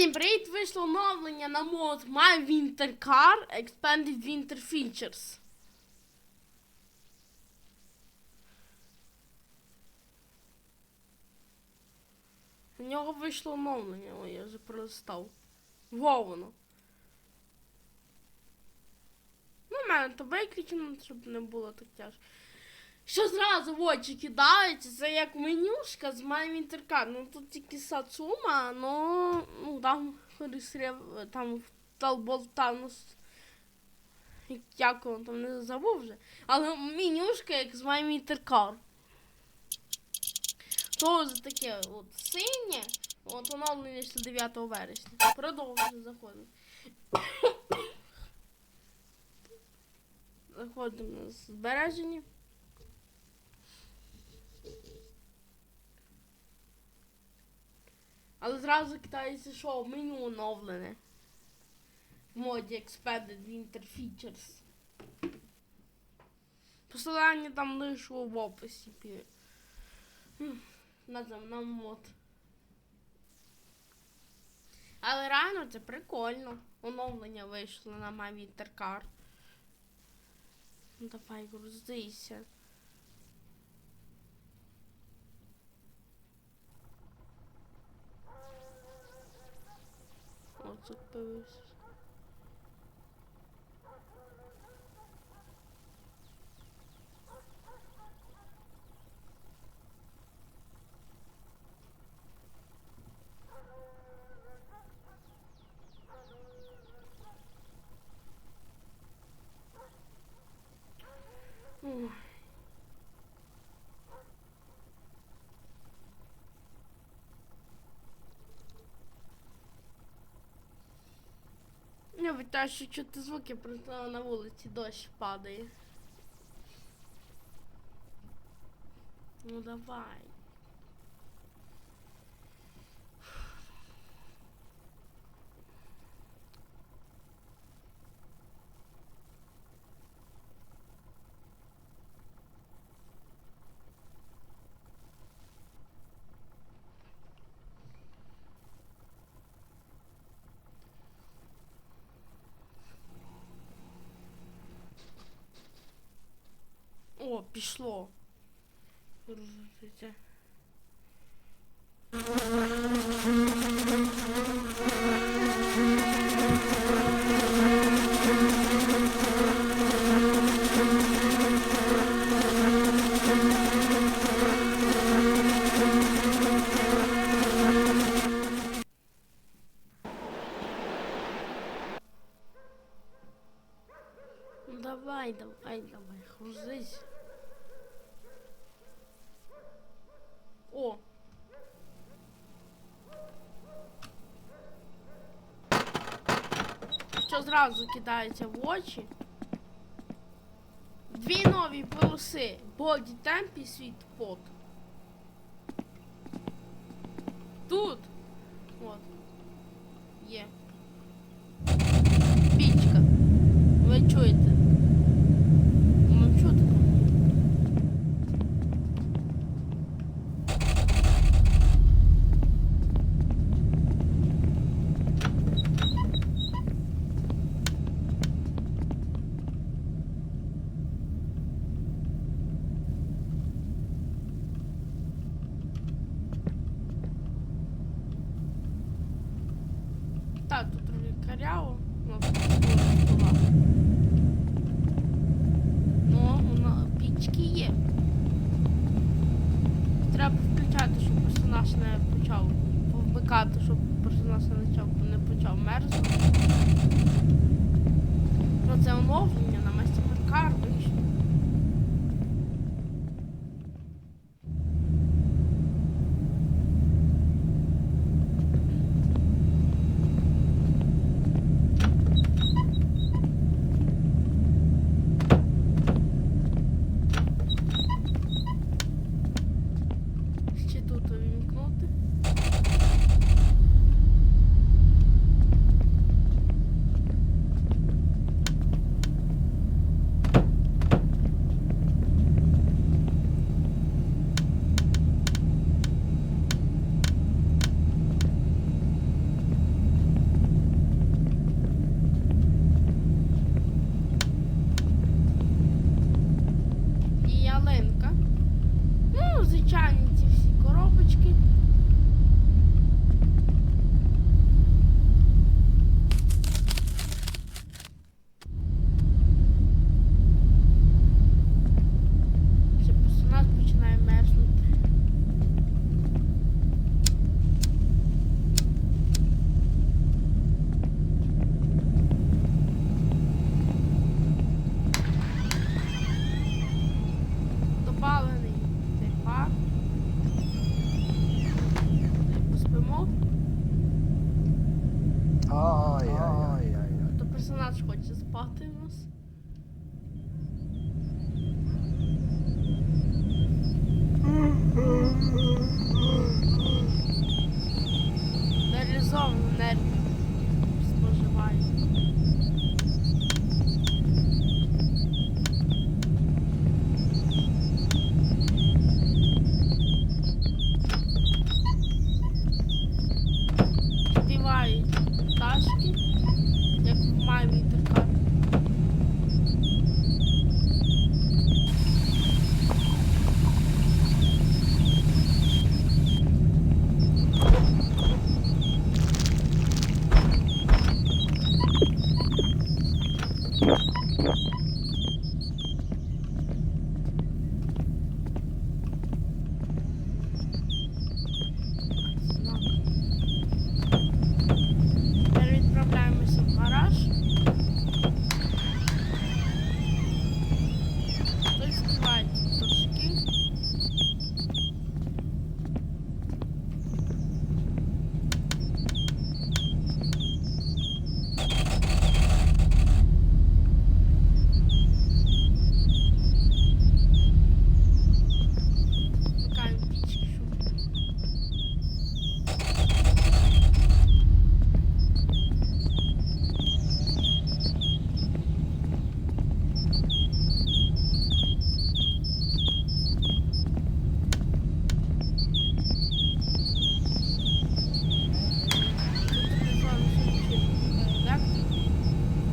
Всім привіт! Вийшло оновлення на мод My Winter Car Expanded Winter Features. На нього вийшло оновлення, ой, я вже пролистав. Во воно. Ну, в мене то виключено, щоб не було так тяжко. Що зразу в очі кидається, це як менюшка з Winter Ну тут тільки Сацума, ну, ну там реєстрів, там Талболтанус. Як воно там не забув вже. Але менюшка як з Winter То за таке от синє, от оновлення ще 9 вересня. Продовжуємо заходимо. Заходимо на збереження. Але зразу кидається, що меню оновлене. В моді Expanded Winter Features. Посилання там лише в описі. пі- М, На, зам- на мод. Але реально це прикольно. Оновлення вийшло на My Winter Car. Ну давай грузися. От тут появився. Ой. Я що чути звуки, просто на вулиці дощ падає. Ну давай. О, пішло. Грузиться. Ну давай, давай, давай, грузись. О. Що зразу кидається в очі. Дві нові полоси. Боді темп і світ пот. Тут. От. Є. Пічка. Ви чуєте? Ну чути там. Так, тут трохи каряво. Ну. Ну, воно пічки є. Треба включати, щоб персонаж не почав вмикати, щоб персонаж не почав, не почав мерзнути. Ну це оновлення на Mastercard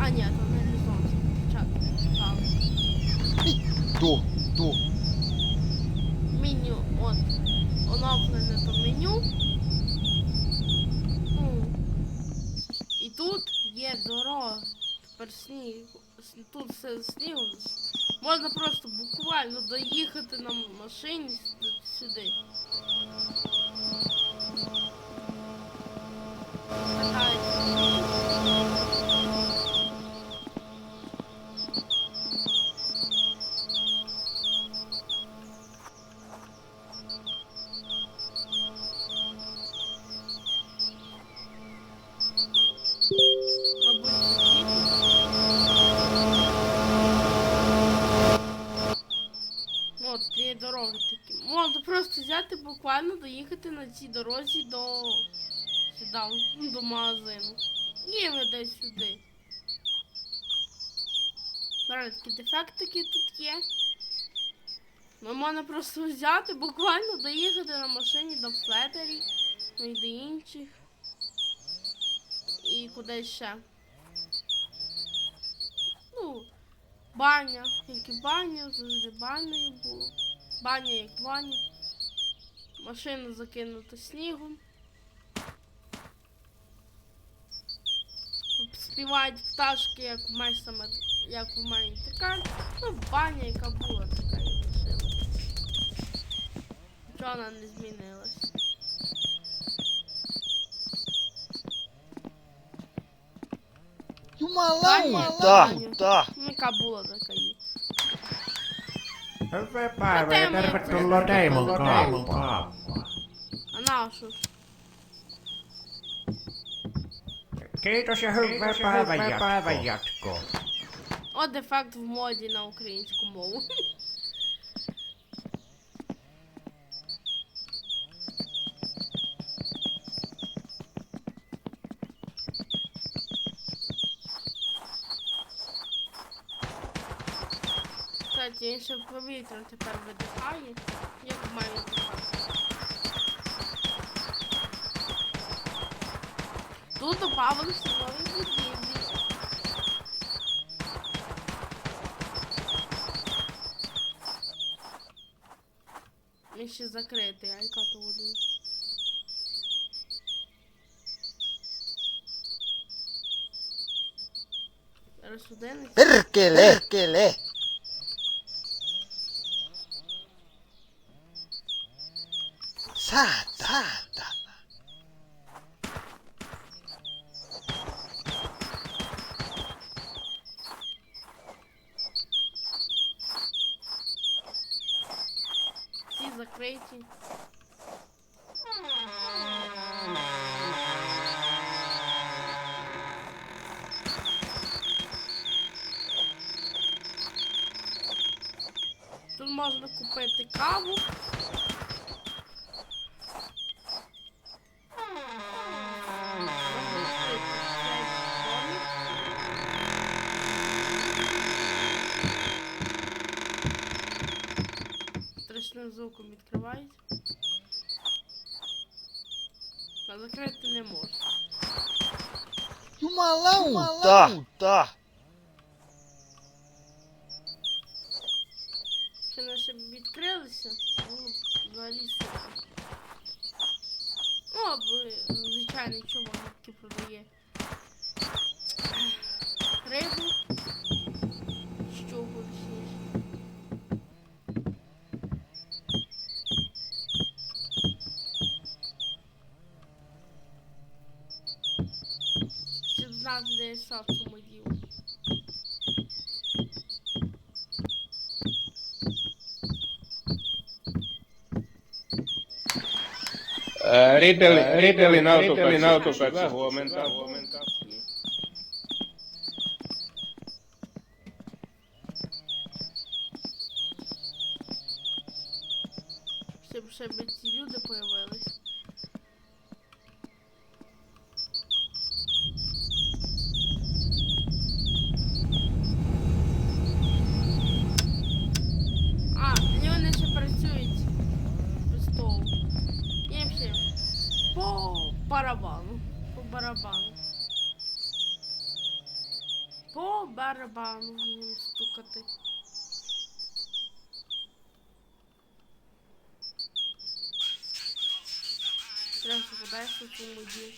А, ні, то не лізон, спочатку. Ду, ду. Меню, от, оновлене то меню. Ну, і тут є дорога. Тепер сніг. Тут все снігу. Можна просто буквально доїхати на машині сюди. Така на цій дорозі до сюди, до магазину. І веде сюди. Такі дефекти які тут є. Ну, можна просто взяти, буквально доїхати на машині до флетері, ну і до інших. І куди ще. Ну, баня, і баня, завжди банею було. Баня як баня. Машина закинута снігом. Співають пташки, як у мене саме, як у мене така. Ну, баня, яка була така і лишилась. Нічого вона не змінилась. Юмалай! Та, та. Ну, яка була така Päivä, tervetuloa Deimon Kaamon kaappaan. Nousus. Kiitos ja hyvää päivän jatkoa. What the fuck, mod não crente como ще повітрям тепер видихає, як має видихати. Тут добавилися нові будівлі. Він ще закритий, а яка то вода? Зараз один. Perkele! Тата, тата. Всі закриті. Тут можна купити каву. Страшним звуком відкривають. А закрити не можна. Uma lauta. Tá. Ще наші б відкрилися, було б взагалі супер. Ну, або звичайний чувак, який продає рибу, Щоб знати, де я савцю модів. Ää, Riddle, Riddlein autopesy, autopesy, huomenta, huomenta. Щоб ще б ці люди появились. Воді.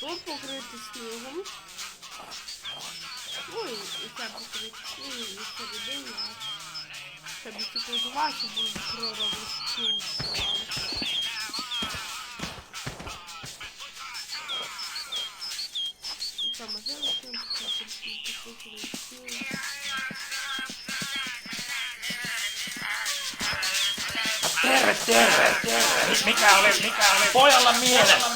Тут покрити снігом. Ну і, це покрити снігом, і всередині. Щоб ці позувачі були пророблені снігом. І це можливо снігом, щоб покрити terve, terve, terve. Mikä oli, mikä oli? Pojalla mielessä.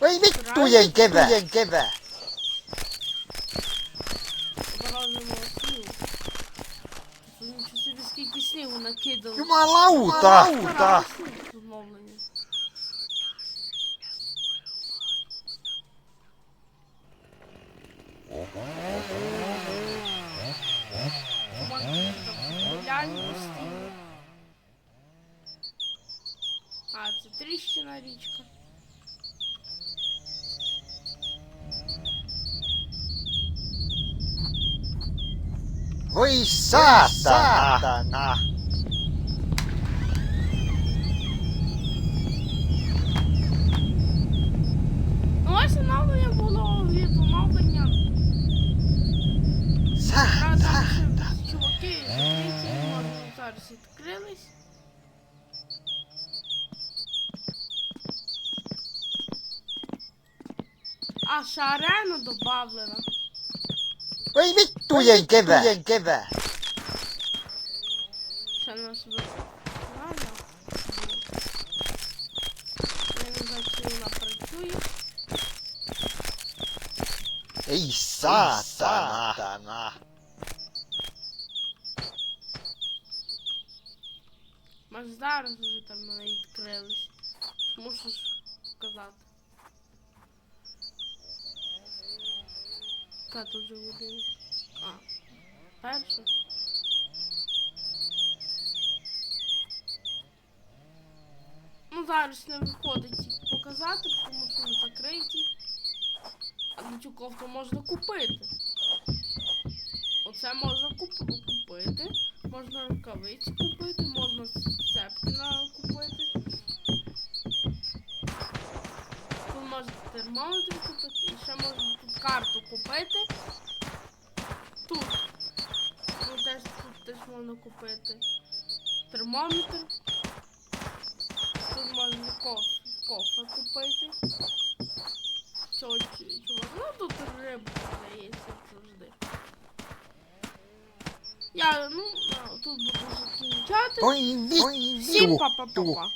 Oi vittujen kevää! Vittujen kevää! накидали. Jumalauta. Lauta. Зновлення. Глянь постійно. А, це тріщина річка. Voi saatana. Ось було від sa. там чуваки зараз відкрились. А, ще арена. Oi vittu jen kevä. Jen. Ще нас виконання. Я не знаю, чи вона працює. Saatana. Може зараз вже там мене відкрились. Мушу ж сказати. Яка тут вже година? А, перша. Ну зараз не виходить показати, тому що вони закриті. Цю кофту можна купити. Оце можна купити. Можна рукавиці купити, можна цепки купити. Тут можна термометр купити і ще можна тут карту купити. Тут. Ну теж тут теж можна купити. Термометр. Тут можна кофе купити. Цього Чувак. Ну тут рыба есть завжди. Я, ну, тут буду закінчати. Ой, Всім па-па-па-па.